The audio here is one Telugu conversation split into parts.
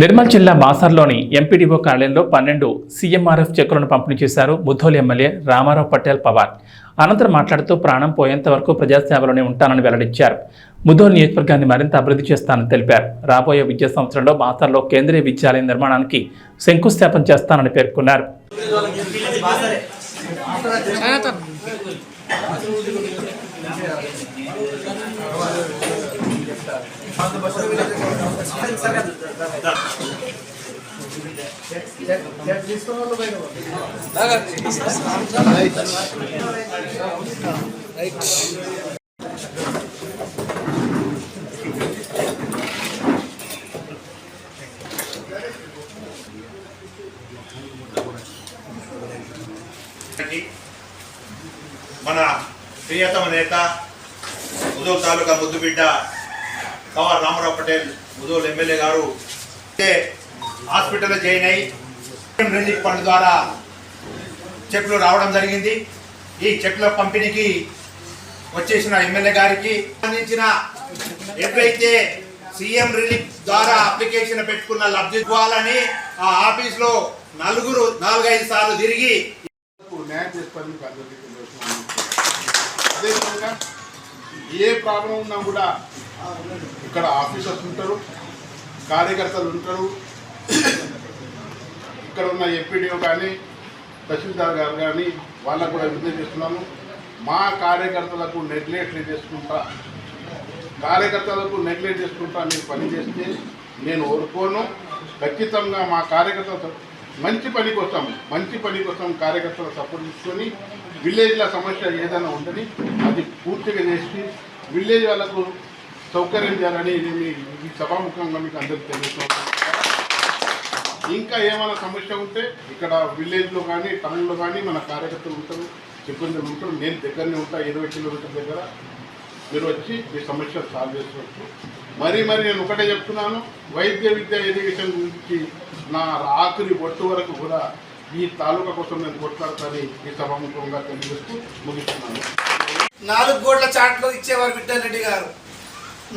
నిర్మల్ జిల్లా బాసర్లోని ఎంపీడీఓ కార్యాలయంలో పన్నెండు సీఎంఆర్ఎఫ్ చెక్కులను పంపిణీ చేశారు ముద్దోలు ఎమ్మెల్యే రామారావు పటేల్ పవార్. అనంతరం మాట్లాడుతూ ప్రాణం పోయేంత వరకు ప్రజాసేవలోనే ఉంటానని వెల్లడించారు. ముద్దోలు నియోజకవర్గాన్ని మరింత అభివృద్ధి చేస్తానని తెలిపారు. రాబోయే విద్యా సంవత్సరంలో బాసర్లో కేంద్రీయ విద్యాలయం నిర్మాణానికి శంకుస్థాపన చేస్తానని పేర్కొన్నారు. గారికి, మన ప్రియతమ నేత ముదోల్ తాలూకా ముద్దుబిడ్డ కవర్ రామారావు పటేల్ ముదోలు ఎమ్మెల్యే గారు హాస్పిటల్లో జాయిన్ అయి రిలీఫ్ ఫండ్ ద్వారా చెట్లు రావడం జరిగింది. ఈ చెక్ల పంపిణీకి వచ్చేసిన ఎమ్మెల్యే గారికి సంబంధించిన ఎప్పుడైతే సీఎం రిలీఫ్ ద్వారా అప్లికేషన్ పెట్టుకున్న లబ్ధి ఇవ్వాలని ఆ ఆఫీస్లో నలుగురు నాలుగైదు సార్లు తిరిగి అదేవిధంగా ఏ ప్రాబ్లం ఉన్నా కూడా ఇక్కడ ఆఫీసర్స్ ఉంటారు కార్యకర్తలు ఉంటారు. ఇక్కడ ఉన్న ఎంపీడీఓ కానీ తహసీల్దార్ గారు కానీ వాళ్ళకు కూడా విజ్ఞప్తి చేస్తున్నాను మా కార్యకర్తలకు నెగ్లెక్ట్ చేసుకుంటా కార్యకర్తలకు నెగ్లెక్ట్ చేసుకుంటా నేను పని చేస్తే నేను ఓరుకోను ఖచ్చితంగా మా కార్యకర్తలతో మంచి పని కోసం మంచి పని కోసం కార్యకర్తల సపోర్ట్ తీసుకొని విలేజ్ల సమస్య ఏదైనా ఉందని అది పూర్తిగా చేసి విలేజ్ వాళ్ళకు సౌకర్యం చేయాలని నేను మీ- ఈ సభాముఖంగా మీకు అందరికీ తెలుస్తున్నాను ఇంకా ఏమైనా సమస్య ఉంటే ఇక్కడ విలేజ్లో కానీ టౌన్లో కానీ మన కార్యకర్తలు ఉంటారు సిబ్బందులు ఉంటారు. నేను దగ్గరనే ఉంటా ఇరవై కిలోమీటర్ దగ్గర. మీరు వచ్చి మీ సమస్యలు సాల్వ్ చేసుకోవచ్చు. మరీ మరి నేను ఒకటే చెప్తున్నాను వైద్య విద్య ఎడ్యుకేషన్ గురించి నా ఆఖరి ఒట్టు వరకు కూడా ఈ తాలూకా కోసం నేను కొట్లాడతానని ఈ సభాముఖంగా తెలియజేస్తూ ముగిస్తున్నాను. నాలుగు కోట్ల చాట్లు ఇచ్చేవారు విఠల్ రెడ్డి గారు.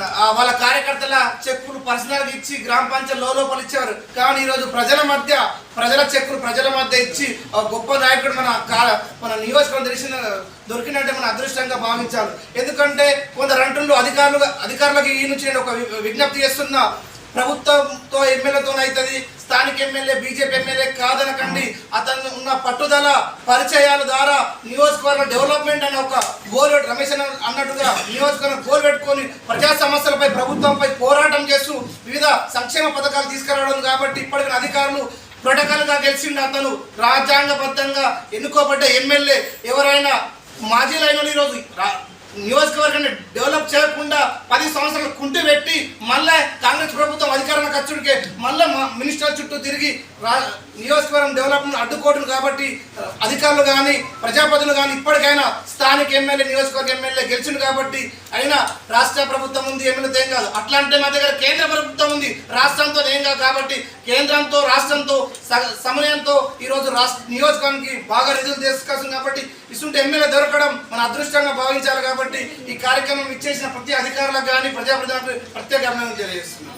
వాళ్ళ కార్యకర్తల చెక్కులు పర్సనల్గా ఇచ్చి గ్రామ పంచాయతీ లోపల ఇచ్చేవారు. కానీ ఈరోజు ప్రజల మధ్య ప్రజల చెక్కులు ప్రజల మధ్య ఇచ్చి గొప్ప నాయకుడు మన కా- మన నియోజకవర్గం తెలిసిన దొరికినట్టే మన అదృష్టంగా భావించాలి ఎందుకంటే కొందరు అంటుండ్రు అధికారులు అధికారులకు ఈ నుంచి నేను ఒక వి- విజ్ఞప్తి చేస్తున్నా. ప్రభుత్వంతో ఎమ్మెల్యేతో అవుతుంది స్థానిక ఎమ్మెల్యే బీజేపీ ఎమ్మెల్యే కాదనకండి. అతను ఉన్న పట్టుదల పరిచయాల ద్వారా నియోజకవర్గ డెవలప్మెంట్ అనే ఒక గోల్ రమేష్ అన్నట్టుగా నియోజకవర్గం గోల్ పెట్టుకొని ప్రజా సమస్యలపై ప్రభుత్వంపై పోరాటం చేస్తూ వివిధ సంక్షేమ పథకాలు తీసుకురావడం కాబట్టి ఇప్పటికీ అధికారులు ప్రోటోకాల్గా గెలిచిండు అతను. రాజ్యాంగబద్ధంగా ఎన్నుకోబడ్డ ఎమ్మెల్యే ఎవరైనా మాజీలైన ఈరోజు రా- నియోజకవర్గాన్ని డెవలప్ చేయకుండా పది సంవత్సరాలు కుంటు పెట్టి మళ్ళీ కాంగ్రెస్ ప్రభుత్వం అధికారంలోకి వచ్చుడికే మళ్ళీ మినిస్టర్ చుట్టూ తిరిగి రా నియోజకవర్గం డెవలప్మెంట్ అడ్డుకోవడం కాబట్టి అధికారులు కానీ ప్రజాపతులు కానీ ఇప్పటికైనా స్థానిక ఎమ్మెల్యే నియోజకవర్గ ఎమ్మెల్యే గెలిచిండు కాబట్టి అయినా రాష్ట్ర ప్రభుత్వం ఉంది ఎమ్మెల్యేతో ఏం కాదు. అట్లా అంటే మా దగ్గర కేంద్ర ప్రభుత్వం ఉంది రాష్ట్రంతో ఏం కాదు కాబట్టి కేంద్రంతో రాష్ట్రంతో సమయంతో సమన్వయంతో ఈరోజు రాష్ట్ర నియోజకవర్గానికి బాగా నిధులు తీసుకోవచ్చు కాబట్టి ఇసుంటే ఎమ్మెల్యే దొరకడం మన అదృష్టంగా భావించాలి కాబట్టి ఈ కార్యక్రమం ఇచ్చేసిన ప్రతి అధికారులకు కానీ ప్రజాప్రతినిధులకు ప్రత్యేక అభినందనలు తెలియజేస్తున్నాం.